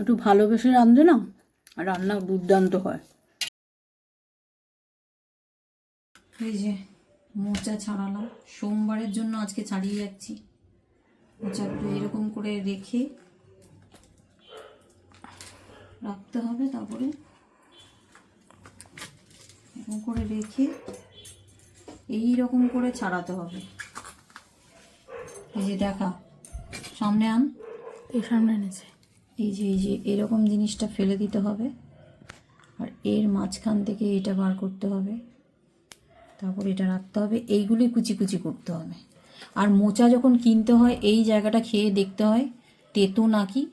একটু ভালোবেসে রাঁধলে না রান্না দুর্দান্ত হয়। এই যে মোচা ছাড়ালাম। সোমবারের জন্য আজকে ছাড়িয়ে যাচ্ছি। মোচাগুলো এরকম করে রেখে রাখতে হবে তারপরে এরকম করে রেখে এই রকম করে ছাড়াতে হবে। এই যে দেখা সামনে আন। এই সামনে এনেছে। এই যে এই যে এরকম জিনিসটা ফেলে দিতে হবে। আর এর মাঝখান থেকে এটা বার করতে হবে। তারপর এটা রাখতে হবে। এইগুলি কুচি কুচি করতে হবে। আর মোচা যখন কিনতে হয় এই জায়গাটা খেয়ে দেখতে হয় তেতো নাকি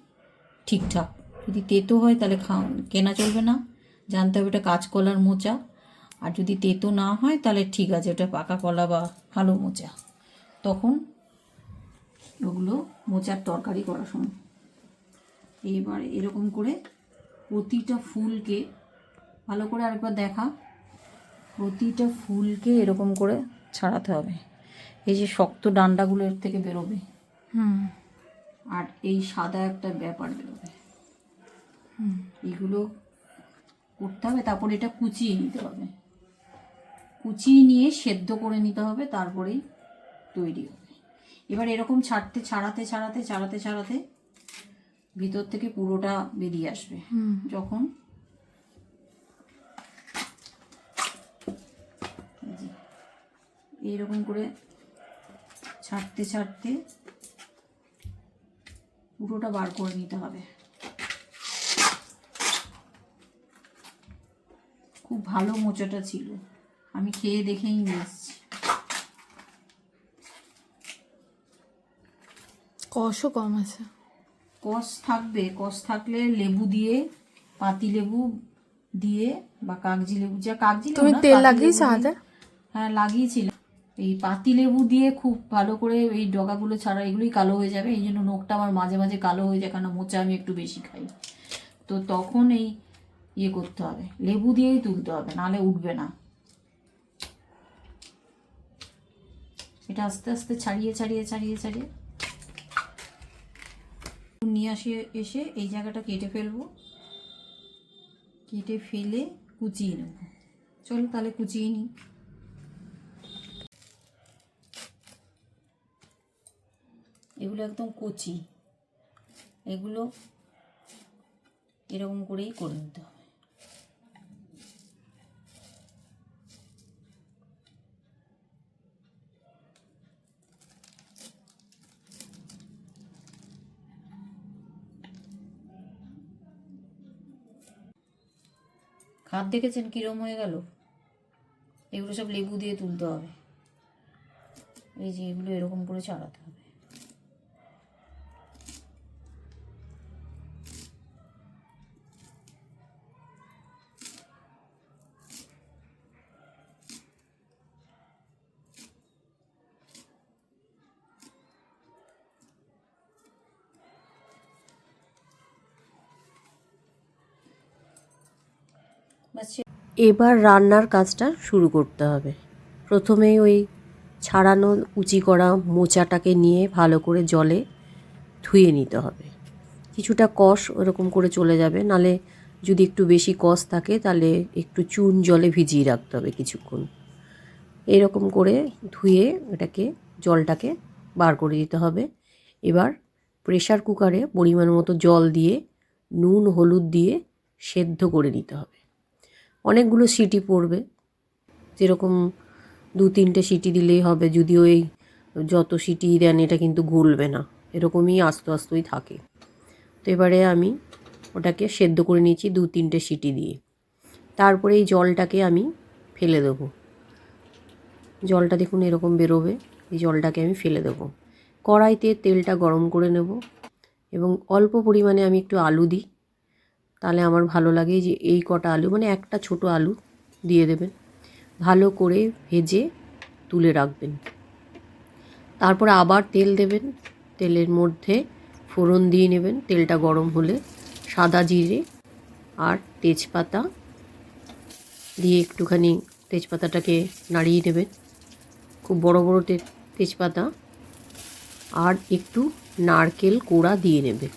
ঠিকঠাক। যদি তেতো হয় তাহলে খাওয়া কেনা চলবে না। জানতে হবে এটা কাঁচকলার মোচা। আর যদি তেতো না হয় তাহলে ঠিক আছে ওটা পাকা কলা বা ভালো মোচা। তখন ওগুলো মোচার তরকারি করার সময়। এইবার এরকম করে প্রতিটা ফুলকে ভালো করে আরেকবার দেখা। প্রতিটা ফুলকে এরকম করে ছাড়াতে হবে। এই যে শক্ত ডান্ডাগুলো এর থেকে বেরোবে। হুম। আর এই সাদা একটা ব্যাপার বেরোবে। হুম। এগুলো করতে হবে তারপর এটা কুচিয়ে নিতে হবে। কুচিয়ে নিয়ে সেদ্ধ করে নিতে হবে তারপরেই তৈরি হবে। এবার এরকম ছাড়তে ছাড়াতে ছাড়াতে ছাড়াতে ছাড়াতে ভিতর থেকে পুরোটা বেরিয়ে আসবে। যখন এইরকম করে ছাড়তে ছাড়তে পুরোটা বার করে নিতে হবে। খুব ভালো মোচাটা ছিল। আমি খেয়ে দেখেই নিয়ে এসেছি। কষও কম আছে। কষ থাকবে কষ থাকলে লেবু দিয়ে পাতি লেবু দিয়ে বা কাগজি লেবু যা কাগজি তুমি তেল লাগিয়েছো হাতে? হ্যাঁ লাগিয়েছিলাম এই পাতি লেবু দিয়ে খুব ভালো করে এই ডগাগুলো ছাড়া এগুলোই কালো হয়ে যাবে এই জন্য নোখটা আমার মাঝে মাঝে কালো হয়ে যায় কারণ মোচা আমি একটু বেশি খাই। তো তখন এই ইয়ে করতে হবে লেবু দিয়েই তুলতে হবে নাহলে উঠবে না। এটা আস্তে আস্তে ছাড়িয়ে ছাড়িয়ে ছাড়িয়ে ছাড়িয়ে। নিয়ে আসি, এসে এই জায়গাটা কেটে ফেলব। কেটে ফেলে কুচিয়ে নেব। চলো তাহলে কুচিয়ে নিই। এগুলো একদম কুচি। এগুলো এরকম করেই করে নিতে হবে। খাত দেখেছেন কিরম হয়ে গেল? এগুলো সব লেবু দিয়ে তুলতে হবে। এই যে এগুলো এরকম করে ছাড়াতে হবে। এবার রান্নার কাজটা শুরু করতে হবে। প্রথমে ওই ছাড়ানো উচি করা মোচাটাকে নিয়ে ভালো করে জলে ধুয়ে নিতে হবে। কিছুটা কষ ওরকম করে চলে যাবে, নালে যদি একটু বেশি কষ থাকে তাহলে একটু চুন জলে ভিজিয়ে রাখতে হবে কিছুক্ষণ। এরকম করে ধুয়ে এটাকে, জলটাকে বার করে দিতে হবে। এবার প্রেশার কুকারে পরিমাণ মতো জল দিয়ে, নুন, হলুদ দিয়ে সেদ্ধ করে নিতে হবে। অনেকগুলো সিটি পড়বে। যেরকম দু তিনটে সিটি দিলেই হবে, যদিও এই যত সিটি দেন এটা কিন্তু গলবে না। এরকমই আস্তে আস্তেই থাকে। তো এবারে আমি ওটাকে সেদ্ধ করে নিয়েছি দু তিনটে সিটি দিয়ে। তারপরে এই জলটাকে আমি ফেলে দেবো। জলটা দেখুন এরকম বেরোবে, এই জলটাকে আমি ফেলে দেবো। কড়াইতে তেলটা গরম করে নেব এবং অল্প পরিমাণে আমি একটু আলু দিই। তাহলে আমার ভালো লাগে যে এই কটা আলু মানে একটা ছোট আলু দিয়ে দেবেন। ভালো করে ভেজে তুলে রাখবেন। তারপর আবার তেল দেবেন। তেলের মধ্যে ফোড়ন দিয়ে নেবেন। তেলটা গরম হলে সাদা জিরে আর তেজপাতা দিয়ে একটুখানি তেজপাতাটাকে নাড়িয়ে নেবেন। খুব বড় বড় তেজপাতা আর একটু নারকেল কোড়া দিয়ে নেবে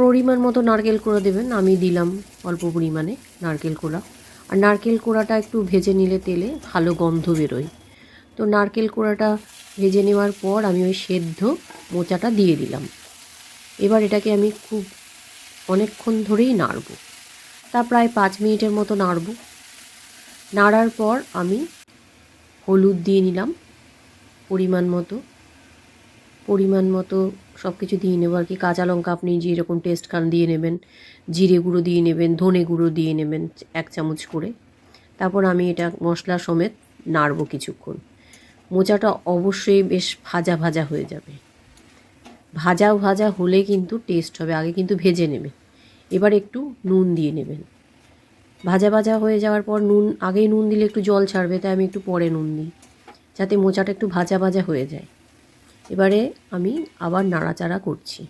পরিমাণ মতো নারকেল কোড়া দেবেন, আমি দিলাম অল্প পরিমাণে নারকেল কোড়া। আর নারকেল কোড়াটা একটু ভেজে নিলে তেলে ভালো গন্ধ বেরোয়। তো নারকেল কোড়াটা ভেজে নেওয়ার পর আমি ওই সেদ্ধ মোচাটা দিয়ে দিলাম। এবার এটাকে আমি খুব অনেকক্ষণ ধরেই নাড়ব। তা প্রায় পাঁচ মিনিটের মতো নাড়ব। নাড়ার পর আমি হলুদ দিয়ে নিলাম। পরিমাণ মতো পরিমাণ মতো সব কিছু দিয়ে নেব। আর কি কাঁচা লঙ্কা আপনি যেরকম টেস্ট খান দিয়ে নেবেন, জিরে গুঁড়ো দিয়ে নেবেন, ধনে গুঁড়ো দিয়ে নেবেন এক চামচ করে। তারপর আমি এটা মশলা সমেত নাড়বো কিছুক্ষণ। মোচাটা অবশ্যই বেশ ভাজা ভাজা হয়ে যাবে। ভাজা ভাজা হলে কিন্তু টেস্ট হবে, আগে কিন্তু ভেজে নেবে এবার একটু নুন দিয়ে নেবেন। ভাজা ভাজা হয়ে যাওয়ার পর নুন, আগেই নুন দিলে একটু জল ছাড়বে, তাই আমি একটু পরে নুন দিই। যাতে মোচাটা একটু ভাজা ভাজা হয়ে যায়। এবারে আমি আবার নাড়াচাড়া করছি।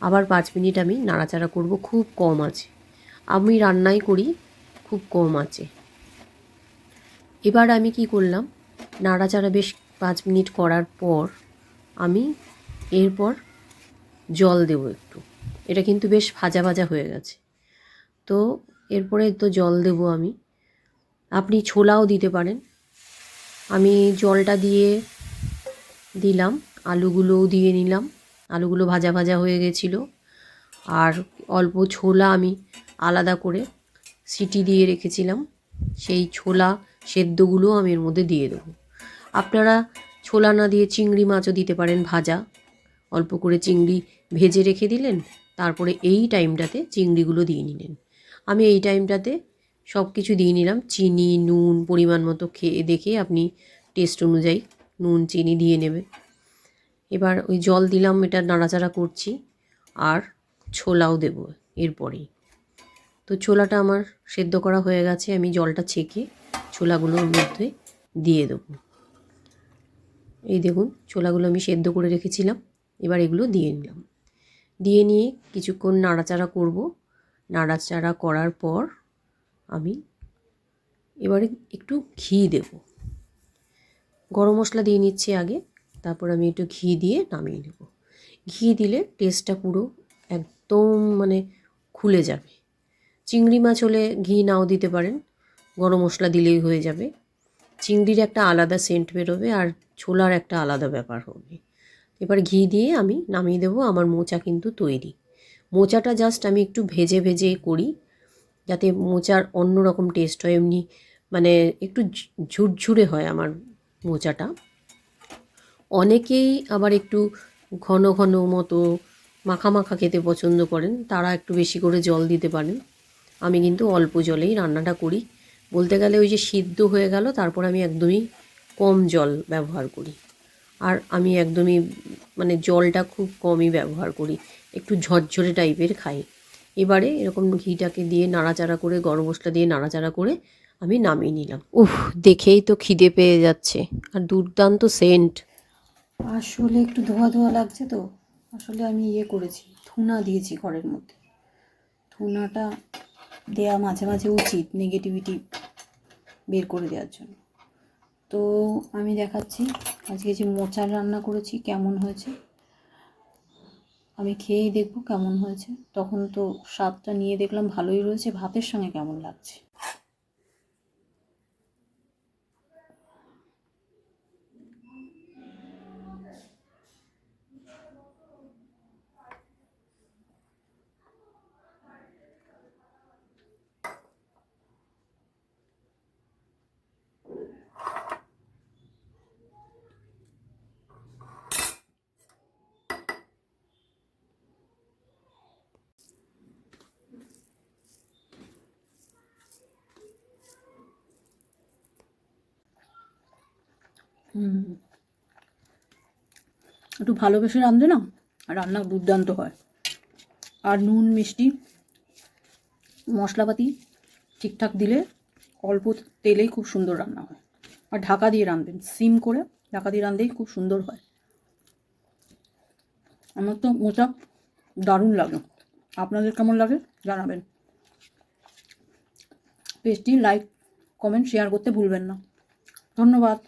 আবার পাঁচ মিনিট আমি নাড়াচাড়া করব, খুব কম আছে। আমি রান্নাই করি, খুব কম আছে। এবার আমি কি করলাম, নাড়াচাড়া বেশ পাঁচ মিনিট করার পর আমি এরপর জল দেবো একটু। এটা কিন্তু বেশ ভাজা ভাজা হয়ে গেছে। তো এরপরে তো জল দেবো আমি। আপনি ছোলাও দিতে পারেন। আমি জলটা দিয়ে দিলাম। আলুগুলোও দিয়ে নিলাম। আলুগুলো ভাজা ভাজা হয়ে গেছিল। আর অল্প ছোলা আমি আলাদা করে সিটি দিয়ে রেখেছিলাম। সেই ছোলা সেদ্ধগুলো আমি এর মধ্যে দিয়ে দেবো। আপনারা ছোলা না দিয়ে চিংড়ি মাছও দিতে পারেন ভাজা। অল্প করে চিংড়ি ভেজে রেখে দিলেন, তারপরে এই টাইমটাতে চিংড়িগুলো দিয়ে নিলেন। আমি এই টাইমটাতে সব কিছু দিয়ে নিলাম। চিনি, নুন, পরিমাণ মতো খেয়ে দেখে আপনি টেস্ট অনুযায়ী নুন, চিনি দিয়ে নেবে এবার ওই জল দিলাম, এটা নাড়াচাড়া করছি আর ছোলাও দেব এরপরেই। তো ছোলাটা আমার সেদ্ধ করা হয়ে গেছে, আমি জলটা ছেঁকে ছোলাগুলোর মধ্যে দিয়ে দেবো। এই দেখুন, ছোলাগুলো আমি সেদ্ধ করে রেখেছিলাম, এবার এগুলো দিয়ে নিলাম। দিয়ে নিয়ে কিছুক্ষণ নাড়াচাড়া করব। নাড়াচাড়া করার পর আমি এবারে একটু ঘি দেব। গরম মশলা দিয়ে নিচ্ছি আগে। তারপর আমি একটু ঘি দিয়ে নামিয়ে নেব। ঘি দিলে টেস্টটা পুরো একদম মানে খুলে যাবে। চিংড়ি মাছ হলে ঘি নাও দিতে পারেন, গরম মশলা দিলেই হয়ে যাবে। চিংড়ির একটা আলাদা সেন্ট বেরোবে আর ছোলার একটা আলাদা ব্যাপার হবে। এবার ঘি দিয়ে আমি নামিয়ে দেবো, আমার মোচা কিন্তু তৈরি। মোচাটা জাস্ট আমি একটু ভেজে ভেজে করি, যাতে মোচার অন্য রকম টেস্ট হয়। এমনি মানে একটু ঝুরঝুরে হয় আমার মোচাটা। অনেকেই আবার একটু ঘন ঘন মতো মাখা মাখা খেতে পছন্দ করেন, তারা একটু বেশি করে জল দিতে পারেন। আমি কিন্তু অল্প জলেই রান্নাটা করি। বলতে গেলে ওই যে সিদ্ধ হয়ে গেল, তারপর আমি একদমই কম জল ব্যবহার করি। আর আমি একদমই মানে জলটা খুব কমই ব্যবহার করি, একটু ঝরঝরে টাইপের খাই। এবারে এরকম ঘিটাকে দিয়ে নাড়াচাড়া করে, গরম মশলা দিয়ে নাড়াচাড়া করে আমি নামিয়ে নিলাম। উফ, দেখেই তো খিদে পেয়ে যাচ্ছে। আর দুর্দান্ত সেন্ট আসলে একটু ধোয়া ধোয়া লাগছে তো। আসলে আমি ইয়ে করেছি, থুনা দিয়েছি ঘরের মধ্যে। থুনাটা দেয়া মাঝে মাঝে উচিত নেগেটিভিটি বের করে দেওয়ার জন্য। তো আমি দেখাচ্ছি আজকে যে মোচার রান্না করেছি কেমন হয়েছে। আমি খেয়েই দেখব কেমন হয়েছে। তখন তো স্বাদটা নিয়ে দেখলাম ভালোই রয়েছে, ভাতের সঙ্গে কেমন লাগছে। একটু ভালোবেসে রাঁধলে না রান্না দুর্দান্ত হয়। আর নুন, মিষ্টি, মশলাপাতি ঠিকঠাক দিলে অল্প তেলেই খুব সুন্দর রান্না হয়। আর ঢাকা দিয়ে রাঁধবেন, সিম করে ঢাকা দিয়ে রাঁধলেই খুব সুন্দর হয়। আমার তো মোচা দারুণ লাগে। আপনাদের কেমন লাগে জানাবেন। পেজটি লাইক, কমেন্ট, শেয়ার করতে ভুলবেন না। ধন্যবাদ।